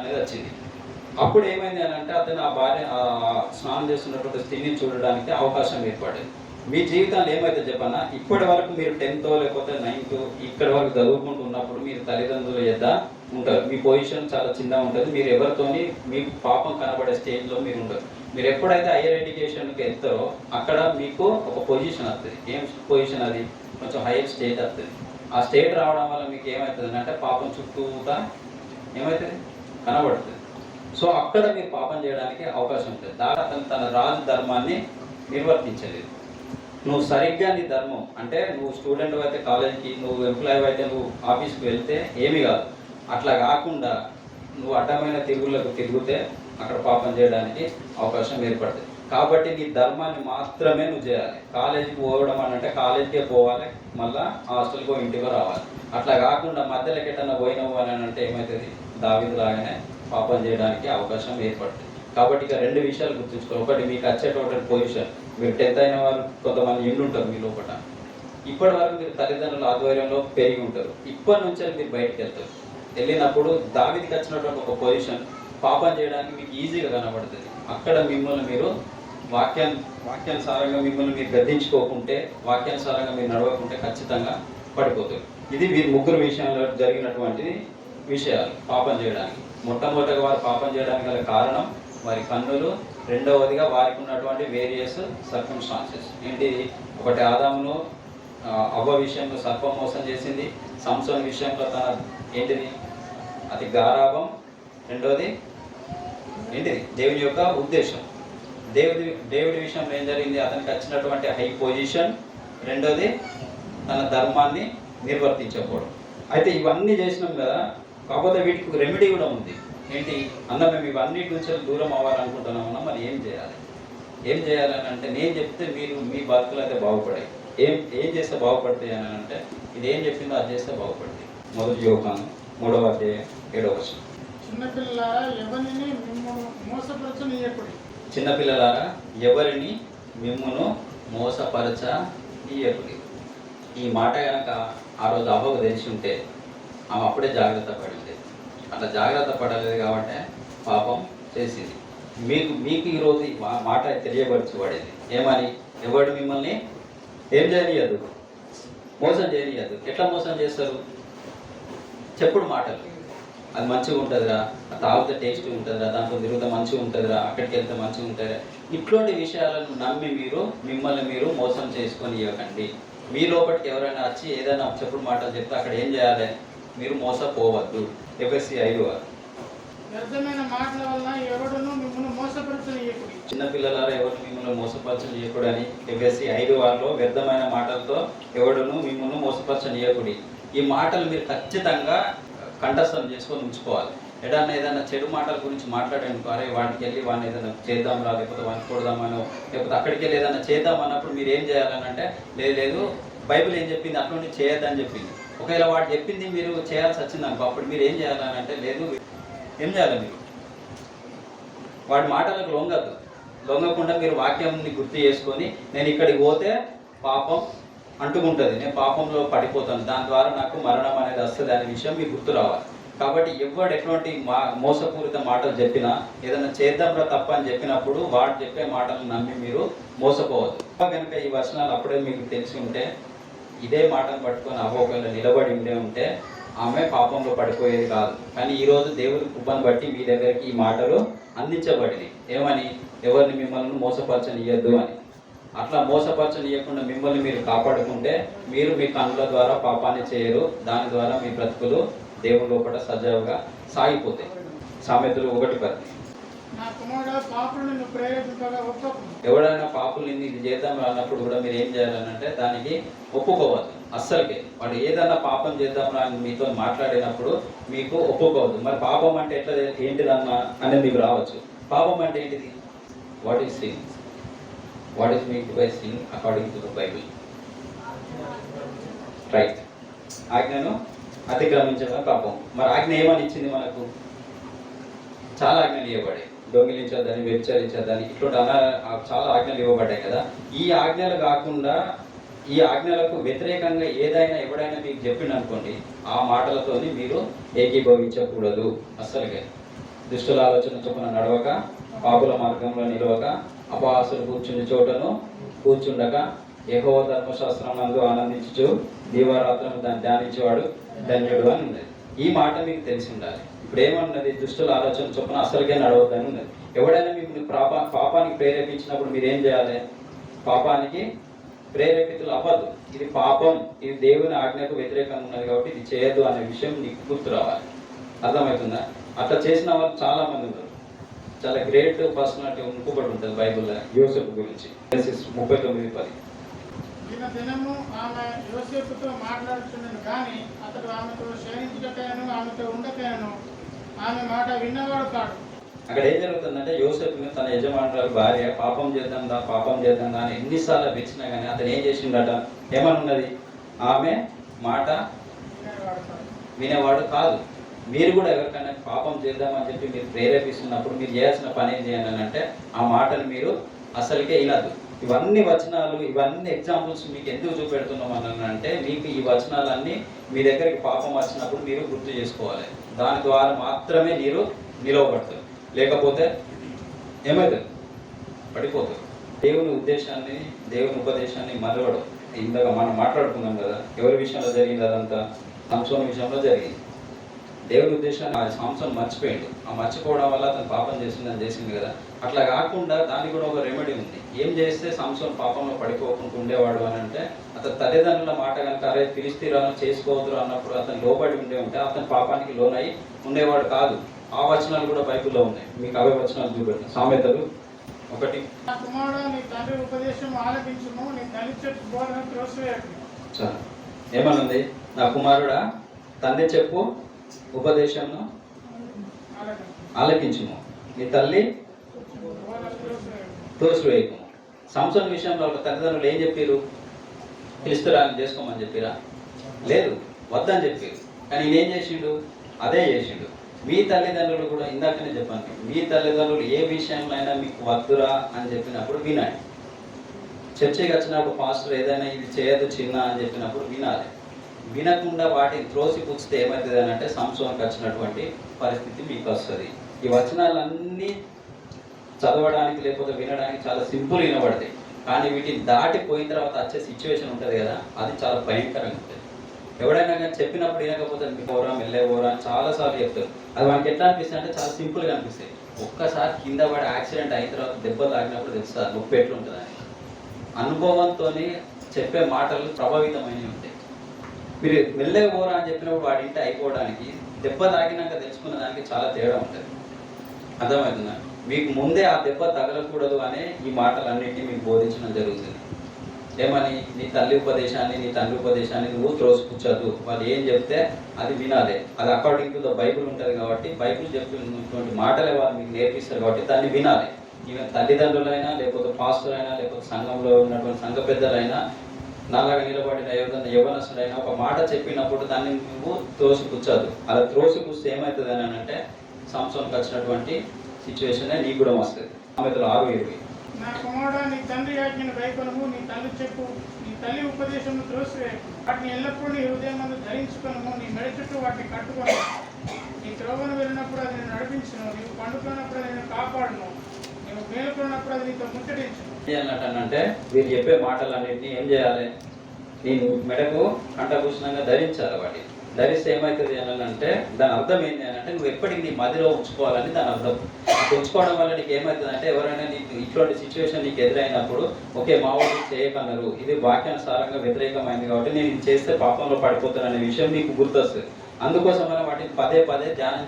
అనేది వచ్చింది. అప్పుడు ఏమైంది అని అంటే అతను ఆ భార్య స్నానం చేస్తున్నటువంటి స్త్రీని చూడడానికి అవకాశం ఏర్పడింది. మీ జీవితంలో ఏమైతే చెప్పన్నా ఇప్పటి వరకు మీరు టెన్త్ లేకపోతే నైన్త్ ఇక్కడ వరకు చదువుకుంటూ ఉన్నప్పుడు మీరు తల్లిదండ్రుల యొద్ద ఉంటారు. మీ పొజిషన్ చాలా చిన్నగా ఉంటుంది. మీరు ఎవరితోని మీకు పాపం కనబడే స్టేజ్లో మీరు ఉండరు. మీరు ఎప్పుడైతే హైయర్ ఎడ్యుకేషన్కి వెళ్తారో అక్కడ మీకు ఒక పొజిషన్ వస్తుంది. ఏం పొజిషన్ అది? కొంచెం హైయర్ స్టేట్ వస్తుంది. ఆ స్టేట్ రావడం వల్ల మీకు ఏమవుతుంది అంటే పాపం చుట్టూతా ఏమవుతుంది? కనబడుతుంది. సో అక్కడ మీరు పాపం చేయడానికి అవకాశం ఉంటుంది. దాని అతను తన రాజు ధర్మాన్ని నిర్వర్తించలేదు. నువ్వు సరిగ్గా నీ ధర్మం అంటే నువ్వు స్టూడెంట్ అయితే కాలేజీకి నువ్వు ఎంప్లాయ్ అయితే నువ్వు ఆఫీస్కి వెళ్తే ఏమీ కాదు. అట్లా కాకుండా నువ్వు అడ్డమైన తిరుగులకు తిరిగితే అక్కడ పాపం చేయడానికి అవకాశం ఏర్పడుతుంది. కాబట్టి నీ ధర్మాన్ని మాత్రమే నువ్వు చేయాలి. కాలేజీకి పోవడం అని అంటే కాలేజీకే పోవాలి మళ్ళా హాస్టల్కో ఇంటికో రావాలి. అట్లా కాకుండా మధ్యలోకి ఎట్టన్నా పోయినావు అని అంటే ఏమవుతుంది దావిది లాగానే పాపం చేయడానికి అవకాశం ఏర్పడుతుంది. కాబట్టి ఇక రెండు విషయాలు గుర్తుంచుకోవాలి. ఒకటి మీకు వచ్చేటువంటి పొజిషన్ మీరు టెన్త్ అయిన వారు కొంతమంది ఎండు ఉంటారు మీ లోపల. ఇప్పటి వరకు మీరు తల్లిదండ్రుల ఆధ్వర్యంలో పెరిగి ఉంటారు. ఇప్పటి నుంచే మీరు బయటకు వెళ్తారు. వెళ్ళినప్పుడు దావిదికి వచ్చినటువంటి ఒక పొజిషన్ పాపం చేయడానికి మీకు ఈజీగా కనబడుతుంది. అక్కడ మిమ్మల్ని మీరు వాక్యాన్ వాక్యానుసారంగా మిమ్మల్ని మీరు గద్దించుకోకుంటే వాక్యానుసారంగా మీరు నడవకుంటే ఖచ్చితంగా పడిపోతారు. ఇది వీరి ముగ్గురు విషయంలో జరిగినటువంటిది. విషయాలు పాపం చేయడానికి. మొట్టమొదటిగా వారు పాపం చేయడానికి గల కారణం వారి కన్నులు రెండవదిగా వారికి ఉన్నటువంటి వేరియస్ సర్కమ్స్టాన్సెస్ ఏంటి? ఒకటి ఆదామును అవ్వ విషయంలో సర్పం మోసం చేసింది. సంసోన్ విషయంలో తన ఏంటిది? అది గారాభం. రెండవది ఏంటిది? దేవుని యొక్క ఉద్దేశం. దేవుడి దేవుడి విషయంలో ఏం జరిగింది? అతనికి వచ్చినటువంటి హై పొజిషన్ రెండోది తన ధర్మాన్ని నిర్వర్తించకపోవడం. అయితే ఇవన్నీ చేసినాం కదా కాకపోతే వీటికి రెమెడీ కూడా ఉంది. ఏంటి? అన్న మేము ఇవన్నిటి నుంచి దూరం అవ్వాలనుకుంటున్నామన్నా మరి ఏం చేయాలి? ఏం చేయాలని అంటే నేను చెప్తే మీరు మీ బతుకులు అయితే బాగుపడాయి ఏం ఏం చేస్తే బాగుపడతాయి అని అంటే ఇది ఏం చెప్పిందో అది చేస్తే బాగుపడతాయి. మొదటి యోగాను మూడవ అధ్యాయం ఏడవ వర్షం చిన్నపిల్లలారా ఎవరిని మిమ్మును మోసపరచ ఈ మాట కనుక ఆ రోజు అవ్వకు తెలిసి ఉంటే ఆమె అప్పుడే జాగ్రత్త పడింది. అట్లా జాగ్రత్త పడలేదు కాబట్టి పాపం చేసింది. మీకు మీకు ఈరోజు మా- మాట తెలియపరచబడింది. ఏమని? ఎవడు మిమ్మల్ని? ఏం చేయనియదు. మోసం చేయనియదు. ఎట్లా మోసం చేస్తారు? చెప్పుడు మాటలు. అది మంచిగా ఉంటుందిరా. తాగితే టేస్ట్ ఉంటుందిరా. దాంట్లో తిరుగుతా మంచిగా ఉంటుందిరా. అక్కడికి వెళ్తే మంచిగా ఉంటుందిరా. ఇట్లాంటి విషయాలను నమ్మి మీరు మిమ్మల్ని మీరు మోసం చేసుకొని ఇవ్వకండి మీ లోపలికి ఎవరైనా వచ్చి ఏదైనా చెప్పుడు మాటలు చెప్తే అక్కడ ఏం చేయాలి? మీరు మోసపోవద్దు. ఎఫ్ఎస్సి ఐదు వారు. వ్యర్థమైన మాటల ఎవడును మిమ్మల్ని మోసపరచనీయకుడి చిన్నపిల్లలారా ఎవరు మిమ్మల్ని మోసపరచనీయకుడని ఎఫ్ఎస్సి ఐదు వారిలో వ్యర్థమైన మాటలతో ఎవడును మిమ్మల్ని మోసపరచనీయకుడి ఈ మాటలు మీరు ఖచ్చితంగా కంఠస్థం చేసుకొని ఉంచుకోవాలి. ఏదన్నా ఏదైనా చెడు మాటల గురించి మాట్లాడాను అరే వాటికి వెళ్ళి వాడిని ఏదైనా చేద్దాం రా లేకపోతే వాడిని కొడదామనో లేకపోతే అక్కడికి వెళ్ళి ఏదైనా చేద్దాం అన్నప్పుడు మీరు ఏం చేయాలని అంటే లేదు లేదు బైబిల్ ఏం చెప్పింది అటువంటి చేయొద్దని చెప్పింది. ఒకవేళ వాడు చెప్పింది మీరు చేయాల్సి వచ్చింది అనుకో అప్పుడు మీరు ఏం చేయాలని అంటే లేదు ఏం చేయాలి మీరు? వాడి మాటలకు లొంగద్దు. లొంగకుండా మీరు వాక్యంని గుర్తు చేసుకొని నేను ఇక్కడికి పోతే పాపం అంటుకుంటుంది. నేను పాపంలో పడిపోతాను. దాని ద్వారా నాకు మరణం అనేది వస్తుంది అనే విషయం మీకు గుర్తు రావాలి. కాబట్టి ఎవడు ఎటువంటి మా మోసపూరిత మాటలు చెప్పినా ఏదైనా చేద్దాంరా తప్ప అని చెప్పినప్పుడు వాడు చెప్పే మాటలు నమ్మి మీరు మోసపోవద్దు. కనుక ఈ వచనాలు అప్పుడే మీకు తెలిసి ఉంటే ఇదే మాటను పట్టుకొని అవ్వ నిలబడి ఉండే ఉంటే ఆమె పాపంలో పడిపోయేది కాదు. కానీ ఈరోజు దేవుని కృపను బట్టి మీ దగ్గరికి ఈ మాటలు అందించబడినాయి. ఏమని? ఎవరిని మిమ్మల్ని మోసపరచనియద్దు అని. అట్లా మోసపరచనియకుండా మిమ్మల్ని మీరు కాపాడుకుంటే మీరు మీ కనుల ద్వారా పాపాన్ని చేయరు దాని ద్వారా మీ బ్రతుకులు దేవుని లోపల సజావుగా సాగిపోతాయి. సామెతలు ఒకటి పది. ఎవడైనా పాపులు ఎవడైనా ఇది చేద్దాం అన్నప్పుడు కూడా మీరు ఏం చేయాలని అంటే దానికి ఒప్పుకోవద్దు అస్సలకే. వాడు ఏదన్నా పాపం చేద్దాం అని మీతో మాట్లాడినప్పుడు మీకు ఒప్పుకోవద్దు. మరి పాపం అంటే ఎట్లా ఏంటిదమ్మా అనేది మీకు రావచ్చు. పాపం అంటే ఏంటిది? What is sin what is meant by sin according to the Bible right ఆజ్ఞను అతిక్రమించడం పాపం. మరి ఆజ్ఞ ఏమని ఇచ్చింది మనకు? చాలా ఆజ్ఞలు ఇవ్వబడే దొంగిలించొద్దని వ్యభిచరించొద్దని ఇటువంటి అనా చాలా ఆజ్ఞలు ఇవ్వబడ్డాయి కదా. ఈ ఆజ్ఞలు కాకుండా ఈ ఆజ్ఞలకు వ్యతిరేకంగా ఏదైనా ఎవడైనా మీకు చెప్పిండు అనుకోండి ఆ మాటలతోని మీరు ఏకీభవించకూడదు అస్సలుగా. దుష్టుల ఆలోచన చొప్పున నడవక పాపుల మార్గంలో నిలవక అపహాసులు కూర్చుని చోటను కూర్చుండక ఏహో ధర్మశాస్త్రం నందు ఆనందించు దీవారాత్రం దాన్ని ధ్యానించేవాడు ధన్యుడు అని ఉన్నది ఈ మాట మీకు తెలిసి ఉండాలి. ఇప్పుడు ఏమన్నది? దుష్టుల ఆలోచన చొప్పున అసలుగా నడవద్దని ఉన్నది. ఎవడైనా మీకు పాపా పాపానికి ప్రేరేపించినప్పుడు మీరు ఏం చేయాలి? పాపానికి ప్రేరేపితులు అవ్వదు ఇది పాపం. ఇది దేవుని ఆజ్ఞకు వ్యతిరేకంగా ఉన్నది కాబట్టి ఇది చేయదు అనే విషయం నీకు గుర్తు రావాలి. అర్థమవుతుందా? అట్లా చేసిన వాళ్ళు చాలా మంది ఉన్నారు. చాలా గ్రేట్ పర్సనాలిటీ ఇంకొకటి ఉంటుంది బైబిల్లో యోసెఫ్ గురించి. ముప్పై తొమ్మిది పది. దిన దినము ఆమె యోసేపుతో మాట్లాడుచుండను కానీ అతడు ఆమెతో శయనించుటకైనను ఆమెతో ఉండకైనను ఆమె మాట విన్నవాడు కాడు. అక్కడ ఏం జరుగుతుందంటే యోసెఫ్ని తన యజమానురాలు భార్య పాపం చేద్దాందా పాపం చేద్దాందా అని ఎన్నిసార్లు పిలిచినా కానీ అతను ఏం చేసిండట? ఏమని ఉన్నది ఆమె మాట వినేవాడు కాదు. మీరు కూడా ఎవరికైనా పాపం చేద్దామని చెప్పి మీరు ప్రేరేపిస్తున్నప్పుడు మీరు చేయాల్సిన పని ఏం చేయాలి అంటే ఆ మాటలు మీరు అసలుకే వినద్దు ఇవన్నీ వచనాలు ఇవన్నీ ఎగ్జాంపుల్స్ మీకు ఎందుకు చూపెడుతున్నాం అని అంటే మీకు ఈ వచనాలన్నీ మీ దగ్గరికి పాపం వచ్చినప్పుడు మీరు గుర్తు చేసుకోవాలి. దాని ద్వారా మాత్రమే మీరు నిలవబడతారు. లేకపోతే ఏమవుతుంది పడిపోతారు. దేవుని ఉద్దేశాన్ని దేవుని ఉపదేశాన్ని మరవడం. ఇందాక మనం మాట్లాడుకున్నాం కదా ఎవరి విషయంలో జరిగింది అదంతా? సంసోని విషయంలో జరిగింది. దేవుని ఉద్దేశాన్ని ఆ సంసం మర్చిపోయిండు. ఆ మర్చిపోవడం వల్ల అతను పాపం చేసిందని చేసింది కదా. అట్లా కాకుండా దానికి కూడా ఒక రెమెడీ ఉంది. ఏం చేస్తే సంసం పాపంలో పడిపోకుండా ఉండేవాడు అని అంటే అతని తల్లిదండ్రుల మాట కనుక అరే ఫిలిస్తీరాలను చేసుకోవద్దు అన్నప్పుడు అతను లోబడి ఉండే ఉంటే అతని పాపానికి లోనై ఉండేవాడు కాదు. ఆ వచనాలు కూడా బైబిల్లో ఉన్నాయి. మీకు అవే వచనాలు చూపెట్టాను సామెతలు ఒకటి. ఏమనుంది? నా కుమారుడా తండ్రి చెప్పు ఉపదేశంను ఆలకించు ఆలకించుము. నీ తల్లి? బోధన త్రోసివేయకు తోసివేయకము విషయంలో ఒక తల్లిదండ్రులు ఏం చెప్పారు పిలుస్తురాని చేసుకోమని చెప్పిరా? లేదు వద్దని చెప్పారు కానీ ఈయన ఏం చేసిండు? అదే చేసిండు. మీ తల్లిదండ్రులు కూడా ఇందాకనే చెప్పాను. మీ తల్లిదండ్రులు ఏ విషయంలో అయినా మీకు వద్దురా అని చెప్పినప్పుడు వినాలి. చర్చకి వచ్చినప్పుడు పాస్టర్ ఏదైనా ఇది చేయదు చిన్న అని చెప్పినప్పుడు వినాలి. వినకుండా వాటిని త్రోసి పుచ్చితే ఏమవుతుంది అని అంటే సంశోధనకు వచ్చినటువంటి పరిస్థితి మీకు వస్తుంది. ఈ వచనాలన్నీ చదవడానికి లేకపోతే వినడానికి చాలా సింపుల్ వినబడతాయి. కానీ వీటిని దాటిపోయిన తర్వాత వచ్చే సిచ్యువేషన్ ఉంటుంది కదా అది చాలా భయంకరంగా ఉంటుంది. ఎవడైనా కానీ చెప్పినప్పుడు వినకపోతే మీకు పోరా మెల్లే పోరా చాలాసార్లు చెప్తారు. అది మనకి ఎట్లా అనిపిస్తుంది అంటే చాలా సింపుల్గా అనిపిస్తాయి. ఒక్కసారి కింద పడి యాక్సిడెంట్ అయిన తర్వాత దెబ్బలు తాకినప్పుడు తెలుస్తుంది నొప్పి ఎట్లుంటుంది అని అనుభవంతో చెప్పే మాటలు ప్రభావితమైనవి ఉంటాయి. మీరు మెల్లగా పోరా అని చెప్పినప్పుడు వాడి ఇంటి అయిపోవడానికి దెబ్బ తాకినాక తెలుసుకున్న దానికి చాలా తేడా ఉంటుంది. అర్థమవుతుందా? మీకు ముందే ఆ దెబ్బ తగలకూడదు అనే ఈ మాటలన్నింటినీ మీకు బోధించడం జరుగుతుంది. ఏమని? నీ తల్లి ఉపదేశాన్ని నీ తండ్రి ఉపదేశాన్ని నువ్వు త్రోసిపుచ్చదు వాళ్ళు ఏం చెప్తే అది వినాలి. అది అకార్డింగ్ టు ద బైబుల్ ఉంటుంది కాబట్టి బైబుల్ చెప్పినటువంటి మాటలే వాళ్ళు మీకు నేర్పిస్తారు కాబట్టి దాన్ని వినాలి. ఈవెన్ తల్లిదండ్రులైనా లేకపోతే పాస్టర్ అయినా లేకపోతే సంఘంలో ఉన్నటువంటి సంఘ పెద్దలైనా నాలాగా నిలబడిన ఏదైనా యవనస్తుడైనా ఒక మాట చెప్పినప్పుడు దాన్ని నువ్వు త్రోసిపుచ్చదు అలా త్రోసిపుస్తే ఏమవుతుంది అని అంటే సంవత్సరంకి వచ్చినటువంటి సిచ్యువేషన్ నీకు కూడా వస్తుంది. ఆమెతలు ఆరు ఇరవై నా కుమారుడా నీ తండ్రి ఆజ్ఞను భయపడము నీ తల్లి చెప్పు నీ తల్లి ఉపదేశం త్రోసివేయకు వాటిని ఎల్లప్పుడూ నీ హృదయం మందు ధరించుకొనము నీ మెడ చుట్టూ వాటిని కట్టుకొని. నీ త్రోవను వెళ్ళినప్పుడు అది నేను నడిపించను నీవు పండుకున్నప్పుడు అది నేను కాపాడను. నీవు మేలుకున్నప్పుడు అది నీతో ముట్టడించను అంటే చేయాలంటే వీరు చెప్పే మాటలన్నింటినీ ఏం చేయాలి? నేను మెడకు కంఠభూషణంగా ధరించాలి వాటి ధరిస్తే ఏమవుతుంది అని అంటే దాని అర్థం ఏంటి అని అంటే నువ్వు ఎప్పటికీ నీ మదిలో ఉంచుకోవాలని దాని అర్థం. ఉంచుకోవడం వల్ల నీకు ఏమవుతుంది అంటే ఎవరైనా నీకు ఇటువంటి సిచ్యువేషన్ నీకు ఎదురైనప్పుడు ఓకే మా వాళ్ళు చేయకన్నారు ఇది వాక్యానుసారంగా వ్యతిరేకమైంది కాబట్టి నేను చేస్తే పాపంలో పడిపోతాను అనే విషయం నీకు గుర్తొస్తుంది. అందుకోసమైనా వాటిని పదే పదే ధ్యానం చే-